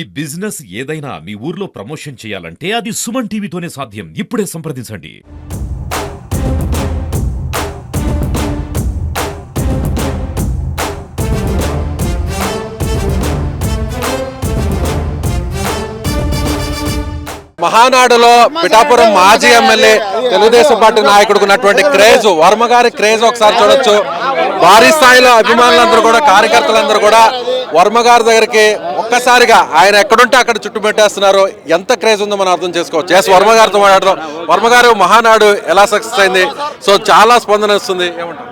ఈ బిజినెస్ ఏదైనా మీ ఊర్లో ప్రమోషన్ చేయాలంటే అది సుమన్ టీవీతోనే సాధ్యం. ఇప్పుడే సంప్రదించండి. మహానాడులో పిఠాపురం మాజీ ఎమ్మెల్యే తెలుగుదేశం పార్టీ నాయకుడికి ఉన్నటువంటి క్రేజ్ వర్మ గారి క్రేజ్ ఒకసారి చూడొచ్చు. భారీ స్థాయిలో అభిమానులందరూ కూడా కార్యకర్తలందరూ కూడా వర్మ గారి దగ్గరికి ఒక్కసారిగా ఆయన ఎక్కడుంటే అక్కడ చుట్టుపెట్టేస్తున్నారు ఎంత క్రేజ్ ఉందో మనం అర్థం చేసుకోవచ్చు. ఎస్ వర్మ గారితో మాట్లాడదాం. వర్మ గారు మహానాడు ఎలా సక్సెస్ అయింది? సో చాలా స్పందన వస్తుంది. ఏమంటారు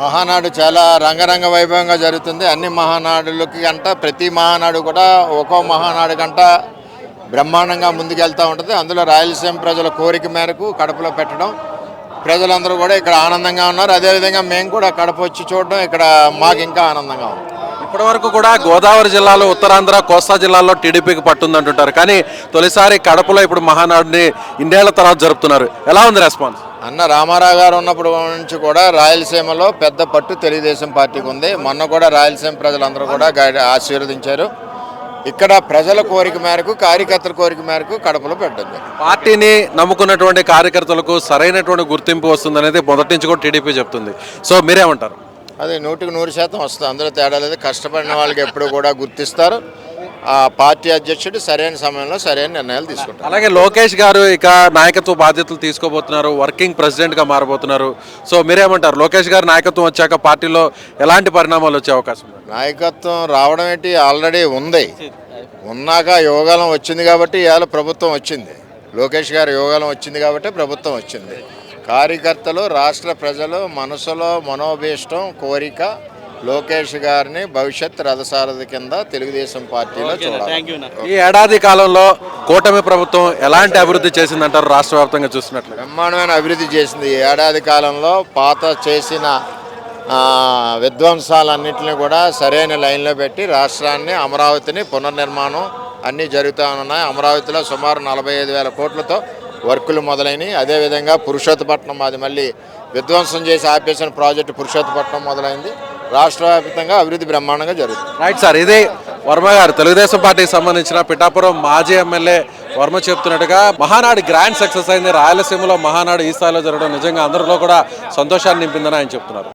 మహానాడు చాలా రంగరంగ వైభవంగా జరుగుతుంది. అన్ని మహానాడులకి గంట ప్రతి మహానాడు కూడా ఒక్కో మహానాడు గంట బ్రహ్మాండంగా ముందుకెళ్తూ ఉంటుంది. అందులో రాయలసీమ ప్రజల కోరిక మేరకు కడపలో పెట్టడం ప్రజలందరూ కూడా ఇక్కడ ఆనందంగా ఉన్నారు. అదేవిధంగా మేము కూడా కడప వచ్చి చూడడం ఇక్కడ మాకు ఇంకా ఆనందంగా ఉంది. ఇప్పటి వరకు కూడా గోదావరి జిల్లాలో ఉత్తరాంధ్ర కోస్తా జిల్లాలో టీడీపీకి పట్టుందంటుంటారు కానీ తొలిసారి కడపలో ఇప్పుడు మహానాడుని ఇండియాల తర్వాత జరుపుతున్నారు. ఎలా ఉంది రెస్పాన్స్? అన్న రామారావు గారు ఉన్నప్పుడు నుంచి కూడా రాయలసీమలో పెద్ద పట్టు తెలుగుదేశం పార్టీకి ఉంది. మొన్న కూడా రాయలసీమ ప్రజలందరూ కూడా ఆశీర్వదించారు. ఇక్కడ ప్రజల కోరిక మేరకు కార్యకర్తల కోరిక మేరకు కడపలో పెట్టింది. పార్టీని నమ్ముకున్నటువంటి కార్యకర్తలకు సరైనటువంటి గుర్తింపు వస్తుందనేది మొదటి నుంచి కూడా టీడీపీ చెప్తుంది. సో మీరేమంటారు? అది నూటికి నూరు శాతం వస్తుంది. అందులో తేడా లేదు. కష్టపడిన వాళ్ళకి ఎప్పుడు కూడా గుర్తిస్తారు. ఆ పార్టీ అధ్యక్షుడు సరైన సమయంలో సరైన నిర్ణయాలు తీసుకుంటారు. అలాగే లోకేష్ గారు ఇక నాయకత్వ బాధ్యతలు తీసుకోబోతున్నారు. వర్కింగ్ ప్రెసిడెంట్గా మారబోతున్నారు. సో మీరేమంటారు? లోకేష్ గారు నాయకత్వం వచ్చాక పార్టీలో ఎలాంటి పరిణామాలు వచ్చే అవకాశం? నాయకత్వం రావడం ఏంటి? ఆల్రెడీ ఉంది. ఉన్నాక యోగాలం వచ్చింది కాబట్టి ఇవాళ ప్రభుత్వం వచ్చింది. లోకేష్ గారు యోగాలం వచ్చింది కాబట్టి ప్రభుత్వం వచ్చింది. కార్యకర్తలు రాష్ట్ర ప్రజలు మనసులో మనోభీష్టం కోరిక లోకేష్ గారిని భవిష్యత్ రథసారథి కింద తెలుగుదేశం పార్టీలో చూడాలి. ఈ ఏడాది కాలంలో కూటమి ప్రభుత్వం ఎలాంటి అభివృద్ధి చేసిందంటారు రాష్ట్ర వ్యాప్తంగా చూసినట్లు బ్రహ్మాండమైన అభివృద్ధి చేసింది. ఈ ఏడాది కాలంలో పాత చేసిన విధ్వంసాలన్నింటినీ కూడా సరైన లైన్లో పెట్టి రాష్ట్రాన్ని అమరావతిని పునర్నిర్మాణం అన్నీ జరుగుతూ ఉన్నాయి. అమరావతిలో సుమారు నలభై ఐదు వేల కోట్లతో వర్కులు మొదలైనవి. అదేవిధంగా పురుషోత్తపట్నం అది మళ్ళీ విధ్వంసం చేసి ఆపేసిన ప్రాజెక్టు పురుషోత్తపట్నం మొదలైంది. రాష్ట్ర వ్యాప్తంగా అభివృద్ధి బ్రహ్మాండంగా జరుగుతుంది. రైట్ సార్ ఇదే వర్మ గారు తెలుగుదేశం పార్టీకి సంబంధించిన పిఠాపురం మాజీ ఎమ్మెల్యే వర్మ చెప్తున్నట్టుగా మహానాడు గ్రాండ్ సక్సెస్ అయింది. రాయలసీమలో మహానాడు ఈ స్థాయిలో జరగడం నిజంగా అందరిలో కూడా సంతోషాన్ని నింపిందని ఆయన చెప్తున్నారు.